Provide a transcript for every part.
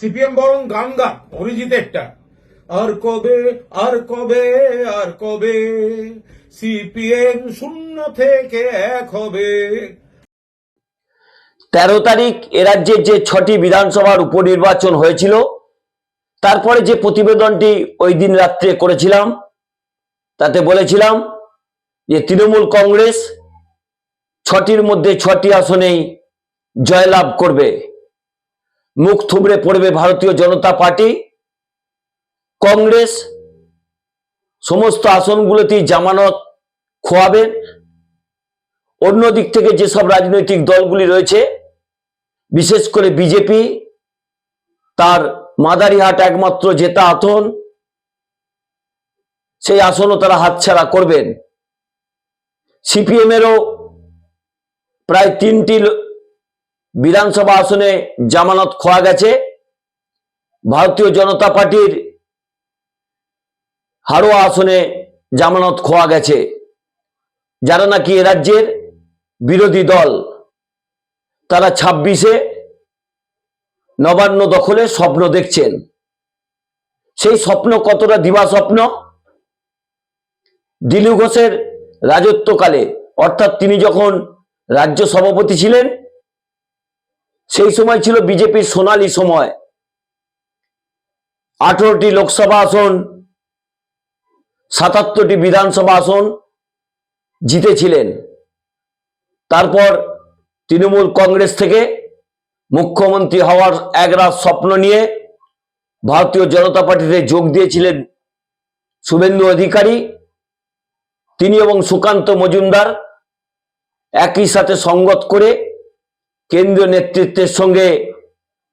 CPM বরং গান গান অরিজিতেরটা আর কবে আর কবে আর কবে সিপিএম শূন্য থেকে এক হবে? তেরো তারিখ রাজ্যের যে ছটি বিধানসভার উপনির্বাচন হয়েছিল, তারপরে যে প্রতিবেদনটি ওই দিন রাত্রে করেছিলাম, তাতে বলেছিলাম যে তৃণমূল কংগ্রেস ছটির মধ্যে ছটি আসনেই জয়লাভ করবে। মুখ থুবড়ে পড়বে ভারতীয় জনতা পার্টি, কংগ্রেস, সমস্ত আসনগুলোতেই জামানত খোয়াবেন অন্য দিক থেকে যেসব রাজনৈতিক দলগুলি রয়েছে, বিশেষ করে বিজেপি, তার মাদারিহাট একমাত্র জেতা আসন, সেই আসনও তারা হাতছাড়া করবেন। সিপিএম এরও প্রায় তিনটি বিধানসভা আসনে জামানত খোয়া গেছে। ভারতীয় জনতা পার্টির হারোয়া আসনে জামানত খোয়া গেছে। যারা নাকি এ রাজ্যের বিরোধী দল, তারা ছাব্বিশে নবান্ন দখলে স্বপ্ন দেখছেন। সেই স্বপ্ন কতটা দিবা স্বপ্ন? দিলীপ ঘোষের রাজত্বকালে, অর্থাৎ তিনি যখন রাজ্য সভাপতি ছিলেন সেই সময় ছিল বিজেপির সোনালি সময়। আঠারোটি লোকসভা আসন, সাতাত্তরটি বিধানসভা আসন জিতেছিলেন। তারপর তৃণমূল কংগ্রেস থেকে মুখ্যমন্ত্রী হওয়ার একরাত স্বপ্ন নিয়ে ভারতীয় জনতা পার্টিতে যোগ দিয়েছিলেন শুভেন্দু অধিকারী। তিনি এবং সুকান্ত মজুমদার একই সাথে সঙ্গত করে কেন্দ্রীয় নেতৃত্বের সঙ্গে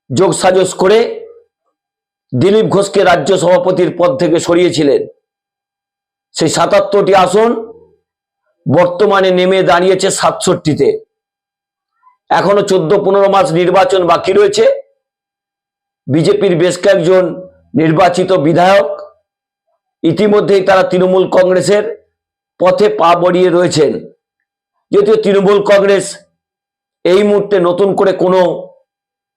যোগ সাজস করে দিলীপ ঘোষকে রাজ্য সভাপতির পদ থেকে সরিয়েছিলেন। সেই সাতাত্তরটি আসন বর্তমানে নেমে দাঁড়িয়েছে সাতষট্টিতে। এখনও চোদ্দ পনেরো মাস নির্বাচন বাকি রয়েছে। বিজেপির বেশ কয়েকজন নির্বাচিত বিধায়ক ইতিমধ্যেই তারা তৃণমূল কংগ্রেসের পথে পা বড়িয়ে রয়েছেন। যদিও তৃণমূল কংগ্রেস এই মুহূর্তে নতুন করে কোনো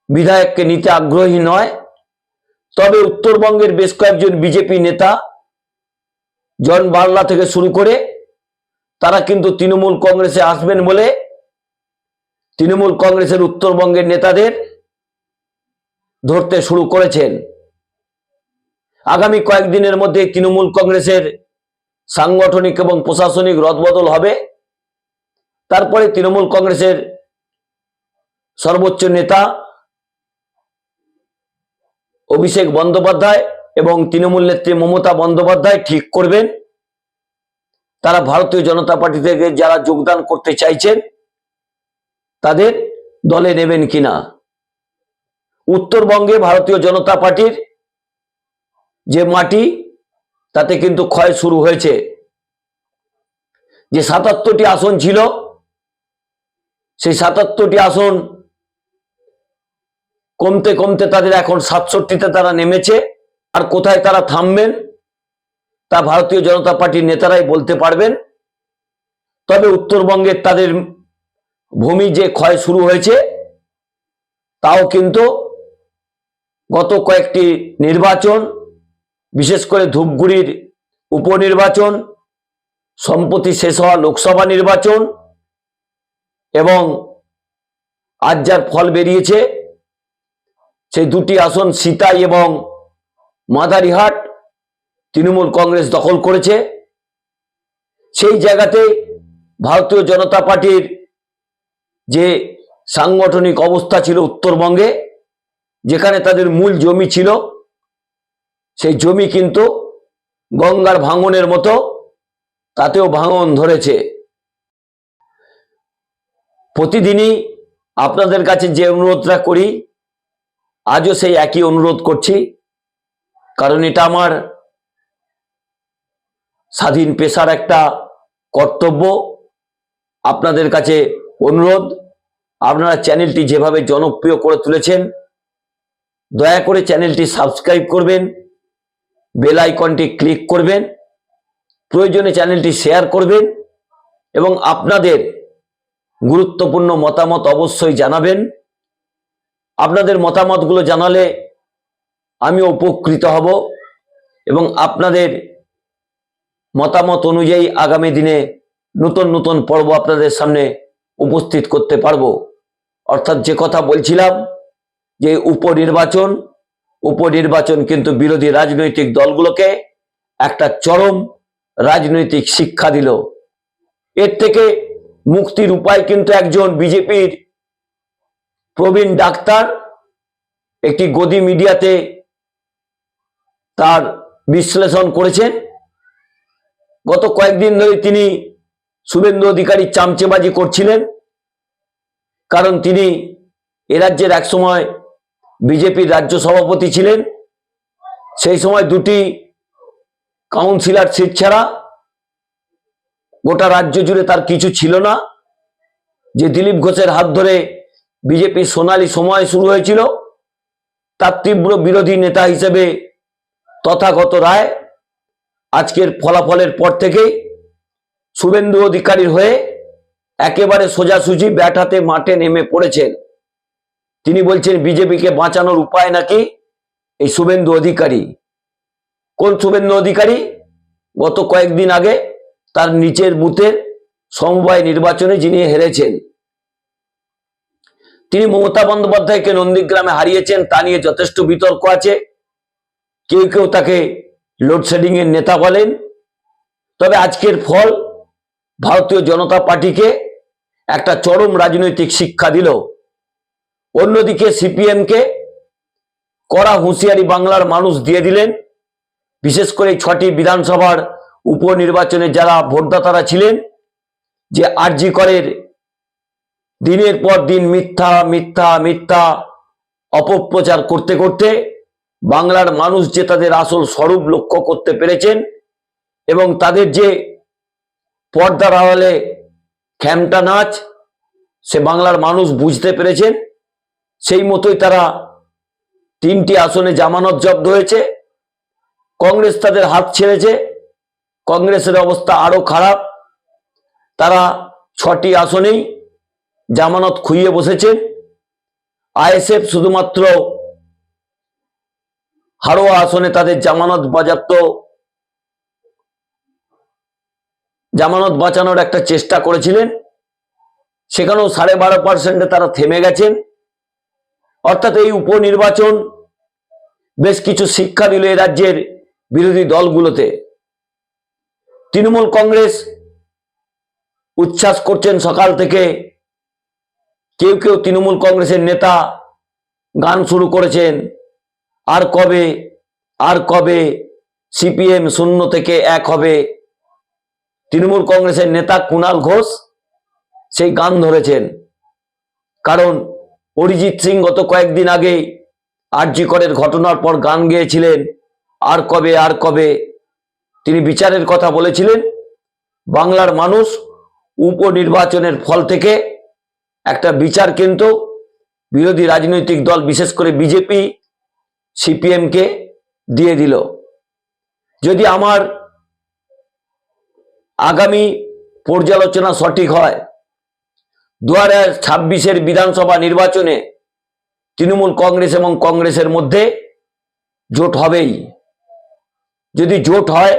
বিধায়ককে নিতে আগ্রহী নয়। তবে উত্তরবঙ্গের বেশ কয়েকজন বিজেপি নেতা, জন বার্লা থেকে শুরু করে, তারা কিন্তু তৃণমূল কংগ্রেসে আসবেন বলে তৃণমূল কংগ্রেসের উত্তরবঙ্গের নেতাদের ধরতে শুরু করেছেন। আগামী কয়েকদিনের মধ্যে তৃণমূল কংগ্রেসের সাংগঠনিক এবং প্রশাসনিক রদবদল হবে। তারপরে তৃণমূল কংগ্রেসের সর্বোচ্চ নেতা অভিষেক বন্দ্যোপাধ্যায় এবং তৃণমূল নেত্রী মমতা বন্দ্যোপাধ্যায় ঠিক করবেন। তারা ভারতীয় জনতা পার্টি থেকে যারা যোগদান করতে চাইছেন, তাদের দলে নেবেন কিনা? উত্তরবঙ্গে ভারতীয় জনতা পার্টির যে মাটি, তাতে কিন্তু ক্ষয় শুরু হয়েছে। যে সাতাত্তরটি আসন ছিল, সেই সাতাত্তরটি আসন কমতে কমতে তাদের এখন সাতষট্টিতে তারা নেমেছে। আর কোথায় তারা থামবেন, তা ভারতীয় জনতা পার্টির নেতারাই বলতে পারবেন। তবে উত্তরবঙ্গের তাদের ভূমি যে ক্ষয় শুরু হয়েছে, তাও কিন্তু গত কয়েকটি নির্বাচন, বিশেষ করে ধূপগুড়ির উপনির্বাচন, সম্প্রতি শেষ হওয়া লোকসভা নির্বাচন এবং আজ যার ফল বেরিয়েছে সেই দুটি আসন সীতাই এবং মাদারিহাট তৃণমূল কংগ্রেস দখল করেছে। সেই জায়গাতে ভারতীয় জনতা পার্টির যে সাংগঠনিক অবস্থা ছিল উত্তরবঙ্গে, যেখানে তাদের মূল জমি ছিল, সেই জমি কিন্তু গঙ্গার ভাঙনের মতো, তাতেও ভাঙন ধরেছে। প্রতিদিনই আপনাদের কাছে যে অনুরোধটা করি আজও সেই একই অনুরোধ করছি, কারণ এটা আমার স্বাধীন পেশার একটা কর্তব্য। আপনাদের কাছে অনুরোধ, আপনারা চ্যানেলটি যেভাবে জনপ্রিয় করে তুলেছেন, দয়া করে চ্যানেলটি সাবস্ক্রাইব করবেন, বেল আইকনটি ক্লিক করবেন, প্রয়োজনে চ্যানেলটি শেয়ার করবেন এবং আপনাদের গুরুত্বপূর্ণ মতামত অবশ্যই জানাবেন। আপনাদের মতামতগুলো জানালে আমি উপকৃত হব এবং আপনাদের মতামত অনুযায়ী আগামী দিনে নতুন নতুন পর্ব আপনাদের সামনে উপস্থিত করতে পারব। অর্থাৎ যে কথা বলছিলাম যে উপনির্বাচন উপনির্বাচন কিন্তু বিরোধী রাজনৈতিক দলগুলোকে একটা চরম রাজনৈতিক শিক্ষা দিল। এর থেকে মুক্তির উপায় কিন্তু একজন বিজেপির প্রবীণ ডাক্তার, একটি গদি মিডিয়াতে তার বিশ্লেষণ করেছেন। গত কয়েকদিন ধরে তিনি শুভেন্দু অধিকারী চামচেবাজি করছিলেন, কারণ তিনি এ রাজ্যের একসময় বিজেপির রাজ্য সভাপতি ছিলেন। সেই সময় দুটি কাউন্সিলর সিট ছাড়া গোটা রাজ্য জুড়ে তার কিছু ছিল না। যে দিলীপ ঘোষের হাত ধরে বিজেপির সোনালী সময় শুরু হয়েছিল। তার তীব্র বিরোধী নেতা হিসেবে তথাগত রায় আজকের ফলাফলের পর থেকেই শুভেন্দু অধিকারীর হয়ে একেবারে সোজাসুজি ব্যাট হাতে মাঠে নেমে পড়েছেন। তিনি বলছেন বিজেপিকে বাঁচানোর উপায় নাকি এই শুভেন্দু অধিকারী? কোন শুভেন্দু অধিকারী? গত কয়েকদিন আগে তার নিচের বুথের সমবায় নির্বাচনে যিনি হেরেছেন তিনি মমতা বন্দ্যোপাধ্যায়কে নন্দীগ্রামে হারিয়েছেন, তা নিয়ে যথেষ্ট বিতর্ক আছে। কেউ কেউ তাকে লোডশেডিং এর নেতা বলেন। তবে আজকের ফল, ভারতীয় জনতা পার্টিকে একটা চরম রাজনৈতিক শিক্ষা দিল। অন্যদিকে সিপিএমকে কড়া হুঁশিয়ারি বাংলার মানুষ দিয়ে দিলেন। বিশেষ করে ছটি বিধানসভার উপনির্বাচনে যারা ভোটদাতারা ছিলেন, যে আরজি করের দিনের পর দিন মিথ্যা মিথ্যা মিথ্যা অপপ্রচার করতে করতে বাংলার মানুষ যে তাদের আসল স্বরূপ লক্ষ্য করতে পেরেছেন এবং তাদের যে পর্দার আড়ালে খ্যামটা নাচ, সে বাংলার মানুষ বুঝতে পেরেছেন। সেই মতোই তারা তিনটি আসনে জামানত জব্দ হয়েছে। কংগ্রেস তাদের হাত ছেড়েছে। কংগ্রেসের অবস্থা আরও খারাপ। তারা ছটি আসনেই জামানত খুইয়ে বসেছেন আইএসএফ শুধুমাত্র হারোয়া আসনে তাদের জামানত বাজাপ্ত জামানত বাঁচানোর একটা চেষ্টা করেছিলেন। সেখানেও সাড়ে বারো পার্সেন্টে তারা থেমে গেছেন। অর্থাৎ এই উপনির্বাচন বেশ কিছু শিক্ষা দিল এ রাজ্যের বিরোধী দলগুলোতে। তৃণমূল কংগ্রেস উচ্ছ্বাস করছেন সকাল থেকে কেউ কেউ তৃণমূল কংগ্রেসের নেতা গান শুরু করেছেন। আর কবে আর কবে সিপিএম শূন্য থেকে এক হবে? তৃণমূল কংগ্রেসের নেতা কুণাল ঘোষ সেই গান ধরেছেন। কারণ অরিজিৎ সিং গত কয়েকদিন আগে আরজি করের ঘটনার পর গান গেয়েছিলেন। আর কবে আর কবে? তিনি বিচারের কথা বলেছিলেন। বাংলার মানুষ উপনির্বাচনের ফল থেকে একটা বিচার কিন্তু বিরোধী রাজনৈতিক দল, বিশেষ করে বিজেপি, সিপিএমকে দিয়ে দিল। যদি আমার আগামী পর্যালোচনা সঠিক হয়, দু হাজার ছাব্বিশের বিধানসভা নির্বাচনে তৃণমূল কংগ্রেস এবং কংগ্রেসের মধ্যে জোট হবেই। যদি জোট হয়,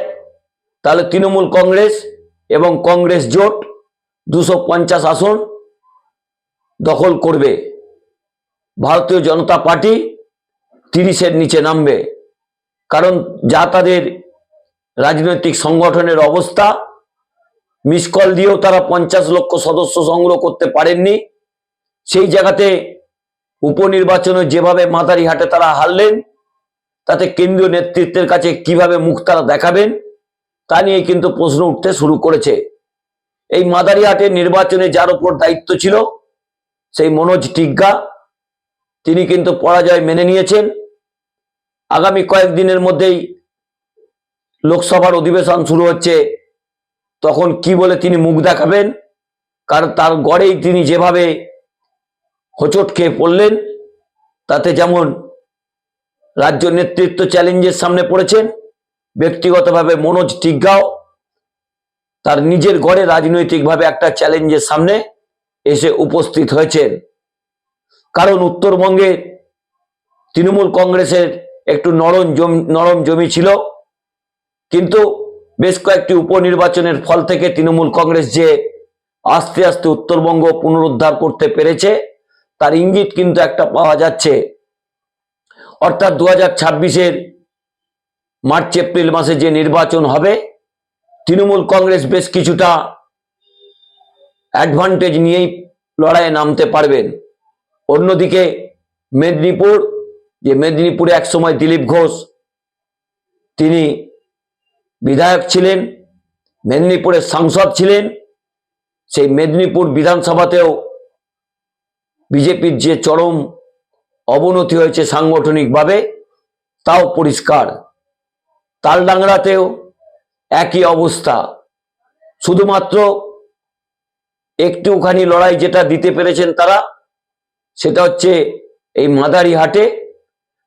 তাহলে তৃণমূল কংগ্রেস এবং কংগ্রেস জোট, দুশো আসন দখল করবে। ভারতীয় জনতা পার্টি তিরিশের নিচে নামবে। কারণ যা তাদের রাজনৈতিক সংগঠনের অবস্থা, মিস কল দিয়েও তারা পঞ্চাশ লক্ষ সদস্য সংগ্রহ করতে পারেননি। সেই জায়গাতে উপনির্বাচনে যেভাবে মাদারিহাটে তারা হারলেন, তাতে কেন্দ্রীয় নেতৃত্বের কাছে কীভাবে মুখ তারা দেখাবেন, তা নিয়ে কিন্তু প্রশ্ন উঠতে শুরু করেছে। এই মাদারিহাটের নির্বাচনে যার উপর দায়িত্ব ছিল সেই মনোজ টিগ্গা, তিনি কিন্তু পরাজয় মেনে নিয়েছেন। আগামী কয়েকদিনের মধ্যেই লোকসভার অধিবেশন শুরু হচ্ছে, তখন কি বলে তিনি মুখ দেখাবেন? কারণ তার গড়েই তিনি যেভাবে হোঁচট খেয়ে পড়লেন, তাতে যেমন রাজ্য নেতৃত্ব চ্যালেঞ্জের সামনে পড়েছেন, ব্যক্তিগতভাবে মনোজ টিগ্গাও তার নিজের গড়ে রাজনৈতিকভাবে একটা চ্যালেঞ্জের সামনে এসে উপস্থিত হয়েছেন। কারণ উত্তরবঙ্গে তৃণমূল কংগ্রেসের একটু নরম জমি নরম জমি ছিল। কিন্তু বেশ কয়েকটি উপনির্বাচনের ফল থেকে তৃণমূল কংগ্রেস যে আস্তে আস্তে উত্তরবঙ্গ পুনরুদ্ধার করতে পেরেছে, তার ইঙ্গিত কিন্তু একটা পাওয়া যাচ্ছে। অর্থাৎ দু হাজার ছাব্বিশের মার্চ এপ্রিল মাসে যে নির্বাচন হবে, তৃণমূল কংগ্রেস বেশ কিছুটা অ্যাডভান্টেজ নিয়েই লড়াইয়ে নামতে পারবেন। অন্যদিকে মেদিনীপুর, যে মেদিনীপুরে একসময় দিলীপ ঘোষ, তিনি বিধায়ক ছিলেন, মেদিনীপুরের সাংসদ ছিলেন, সেই মেদিনীপুর বিধানসভাতেও বিজেপির যে চরম অবনতি হয়েছে সাংগঠনিকভাবে, তাও পরিষ্কার। তালডাংরাতেও একই অবস্থা। শুধুমাত্র একটুখানি লড়াই যেটা দিতে পেরেছেন তারা, সেটা হচ্ছে এই মাদারিহাটে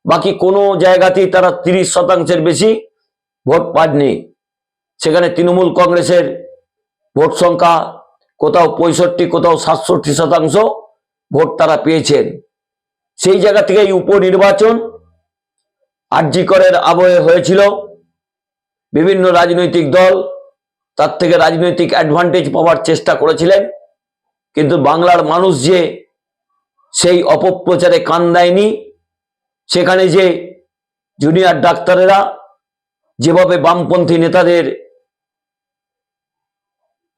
বাকি কোনো জায়গাতেই তারা তিরিশ শতাংশের বেশি ভোট পাননি। সেখানে তৃণমূল কংগ্রেসের ভোট সংখ্যা কোথাও পঁয়ষট্টি, কোথাও সাতষট্টি শতাংশ ভোট তারা পেয়েছেন। সেই জায়গা থেকে এই উপনির্বাচন আর্যিকরের আবহে হয়েছিল। বিভিন্ন রাজনৈতিক দল তার থেকে রাজনৈতিক অ্যাডভান্টেজ পাওয়ার চেষ্টা করেছিলেন। কিন্তু বাংলার মানুষ যে সেই অপপ্রচারে কান দেয়নি, সেখানে যে জুনিয়র ডাক্তারেরা যেভাবে বামপন্থী নেতাদের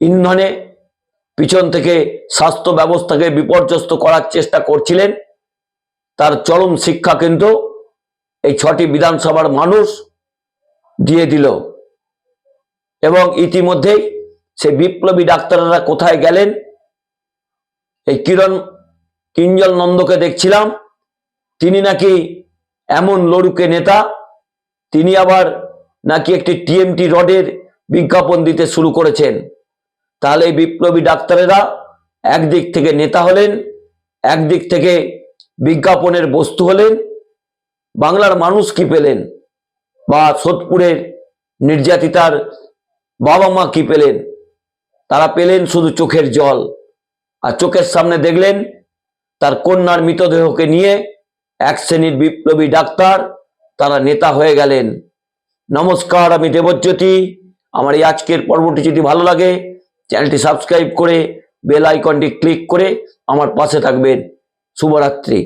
ইন্ধনে পিছন থেকে স্বাস্থ্য ব্যবস্থাকে বিপর্যস্ত করার চেষ্টা করছিলেন, তার চরম শিক্ষা কিন্তু এই ছটি বিধানসভার মানুষ দিয়ে দিল। এবং ইতিমধ্যেই সে বিপ্লবী ডাক্তাররা কোথায় গেলেন এই কিরণ কিঞ্জল নন্দকে দেখছিলাম। তিনি নাকি এমন লড়ুকে নেতা। তিনি আবার নাকি একটি টিএমটি রডের বিজ্ঞাপন দিতে শুরু করেছেন। তাহলে এই বিপ্লবী ডাক্তারেরা একদিক থেকে নেতা হলেন, একদিক থেকে বিজ্ঞাপনের বস্তু হলেন। বাংলার মানুষ কি পেলেন? বা সোদপুরের নির্যাতিতার বাবা মা কি পেলেন? তারা পেলেন শুধু চোখের জল। আর চোখের সামনে দেখলেন তার কন্যার মৃতদেহকে নিয়ে এক শ্রেণির বিপ্লবী ডাক্তার, তারা নেতা হয়ে গেলেন। নমস্কার, আমি দেবজ্যোতি। আমার এই আজকের পর্বটি যদি ভালো লাগে, চ্যানেলটি সাবস্ক্রাইব করে বেল আইকনটি ক্লিক করে আমার পাশে থাকবেন। শুভরাত্রি।